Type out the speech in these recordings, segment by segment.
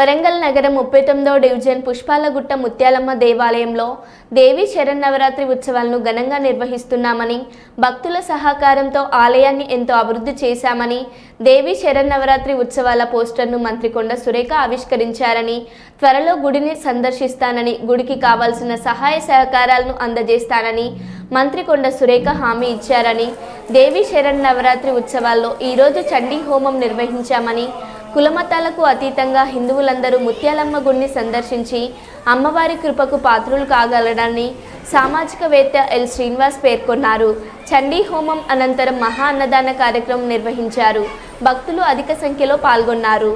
వరంగల్ నగరం ముప్పై తొమ్మిదవ డివిజన్ పుష్పాలగుట్ట ముత్యాలమ్మ దేవాలయంలో దేవి శరన్నవరాత్రి ఉత్సవాలను ఘనంగా నిర్వహిస్తున్నామని భక్తుల సహకారంతో ఆలయాన్ని ఎంతో అభివృద్ధి చేశామని దేవి శరన్నవరాత్రి ఉత్సవాల పోస్టర్ను మంత్రి కొండ సురేఖ ఆవిష్కరించారని త్వరలో గుడిని సందర్శిస్తానని గుడికి కావాల్సిన సహాయ సహకారాలను అందజేస్తానని మంత్రి కొండ సురేఖ హామీ ఇచ్చారని దేవి శరన్నవరాత్రి ఉత్సవాల్లో ఈరోజు చండీ హోమం నిర్వహించామని కులమతాలకు అతీతంగా హిందువులందరూ ముత్యాలమ్మ గుడిని సందర్శించి అమ్మవారి కృపకు పాత్రులు కాగలడాన్ని సామాజికవేత్త ఎల్ శ్రీనివాస్ పేర్కొన్నారు చండీ హోమం అనంతరం మహా అన్నదాన కార్యక్రమం నిర్వహించారు భక్తులు అధిక సంఖ్యలో పాల్గొన్నారు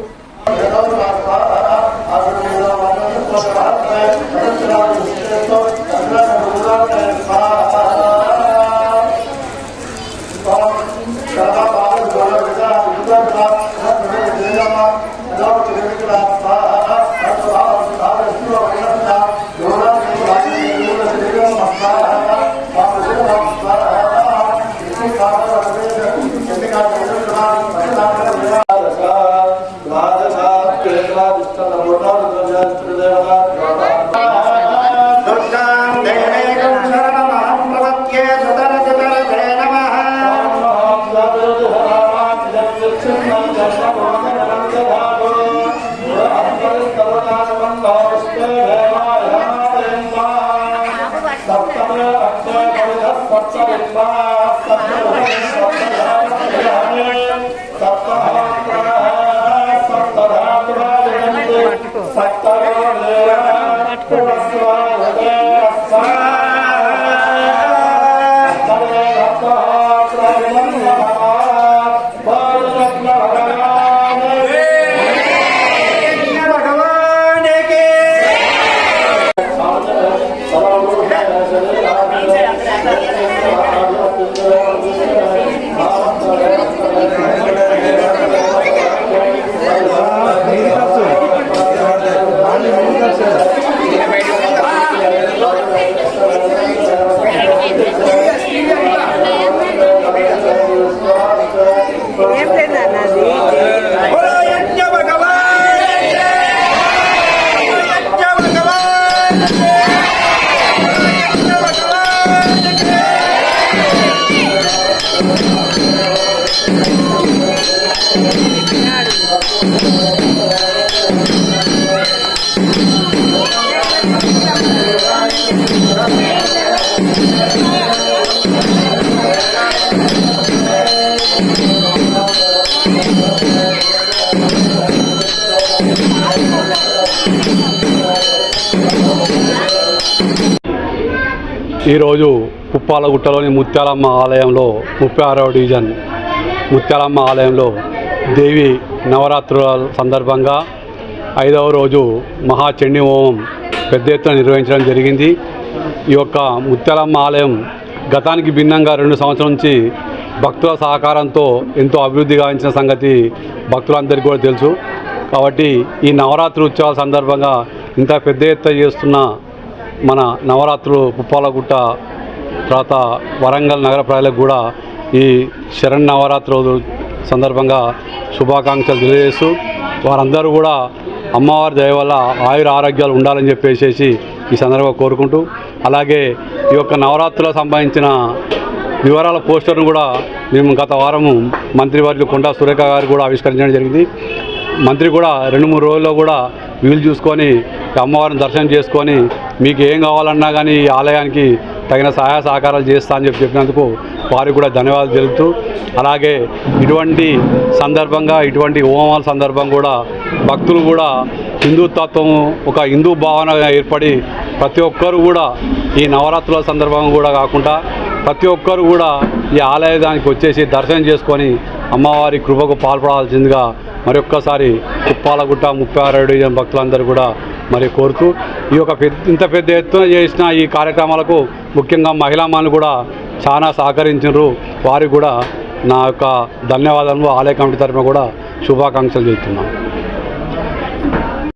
பிறக்காது இஷ்டம் நம்மொன்றால் सत्तमो पुरस्कार ఈరోజు ఉప్పాలగుట్టలోని ముత్యాలమ్మ ఆలయంలో ముప్పై ఆరవ డివిజన్ ముత్యాలమ్మ ఆలయంలో దేవి నవరాత్రుల సందర్భంగా ఐదవ రోజు మహాచండి హోమం పెద్ద ఎత్తున నిర్వహించడం జరిగింది. ఈ యొక్క ముత్యాలమ్మ ఆలయం గతానికి భిన్నంగా రెండు సంవత్సరాల నుంచి భక్తుల సహకారంతో ఎంతో అభివృద్ధి గావించిన సంగతి భక్తులందరికీ కూడా తెలుసు. కాబట్టి ఈ నవరాత్రి ఉత్సవాల సందర్భంగా ఇంత పెద్ద ఎత్తున చేస్తున్న మన నవరాత్రులు పుప్పాలగుట్ట తర్వాత వరంగల్ నగర ప్రజలకు కూడా ఈ శరణ్ నవరాత్రులు సందర్భంగా శుభాకాంక్షలు తెలియజేస్తూ వారందరూ కూడా అమ్మవారి దయ వల్ల ఆయుర ఆరోగ్యాలు ఉండాలని చెప్పేసి ఈ సందర్భంగా కోరుకుంటూ అలాగే ఈ యొక్క నవరాత్రులకు సంబంధించిన వివరాల పోస్టర్ను కూడా మేము గత వారము మంత్రివర్యులు కొండా సురేఖ గారు కూడా ఆవిష్కరించడం జరిగింది. మంత్రి కూడా రెండు మూడు రోజుల్లో కూడా వీలు చూసుకొని అమ్మవారిని దర్శనం చేసుకొని మీకు ఏం కావాలన్నా కానీ ఈ ఆలయానికి తగిన సహాయ సహకారాలు చేస్తా అని చెప్పి చెప్పినందుకు వారికి కూడా ధన్యవాదాలు తెలుపుతూ అలాగే ఇటువంటి సందర్భంగా ఇటువంటి హోమాల సందర్భం కూడా భక్తులు కూడా హిందుతత్వం ఒక హిందూ భావన ఏర్పడి ప్రతి ఒక్కరు కూడా ఈ నవరాత్రుల సందర్భం కూడా కాకుండా ప్రతి ఒక్కరు కూడా ఈ ఆలయానికి వచ్చేసి దర్శనం చేసుకొని అమ్మవారి కృపకు పాల్పడాల్సిందిగా మరొక్కసారి కుప్పాలగుట్ట ముప్పై ఆరు భక్తులందరూ కూడా మరి కోరుతూ ఈ యొక్క పెద్ద ఇంత పెద్ద ఎత్తున చేసిన ఈ కార్యక్రమాలకు ముఖ్యంగా మహిళా మనులు కూడా చాలా సహకరించారు వారికి కూడా నా యొక్క ధన్యవాదాలు. ఆలయ కమిటీ తరఫున కూడా శుభాకాంక్షలు చెబుతున్నాను